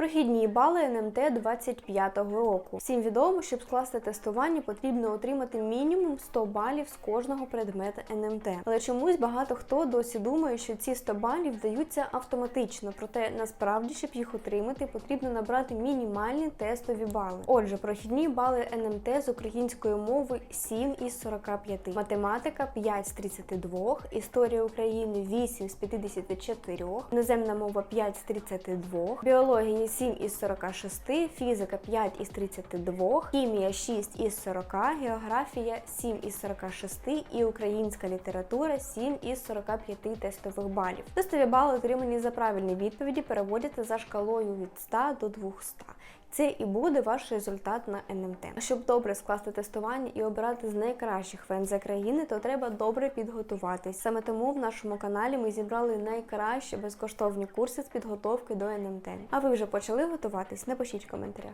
Прохідні бали НМТ 25-го року. Всім відомо, щоб скласти тестування, потрібно отримати мінімум 100 балів з кожного предмета НМТ. Але чомусь багато хто досі думає, що ці 100 балів даються автоматично. Проте насправді, щоб їх отримати, потрібно набрати мінімальні тестові бали. Отже, прохідні бали НМТ з української мови 7 із 45, математика 5 з 32, історія України 8 з 54, іноземна мова 5 з 32, біологія 7 із 46, фізика 5 із 32, хімія 6 із 40, географія 7 із 46 і українська література 7 із 45 тестових балів. Тестові бали, отримані за правильні відповіді, переводяться за шкалою від 100 до 200. Це і буде ваш результат на НМТ. Щоб добре скласти тестування і обирати з найкращих ВНЗ країни, то треба добре підготуватись. Саме тому в нашому каналі ми зібрали найкращі безкоштовні курси з підготовки до НМТ. А ви вже почали готуватись? Напишіть в коментарях.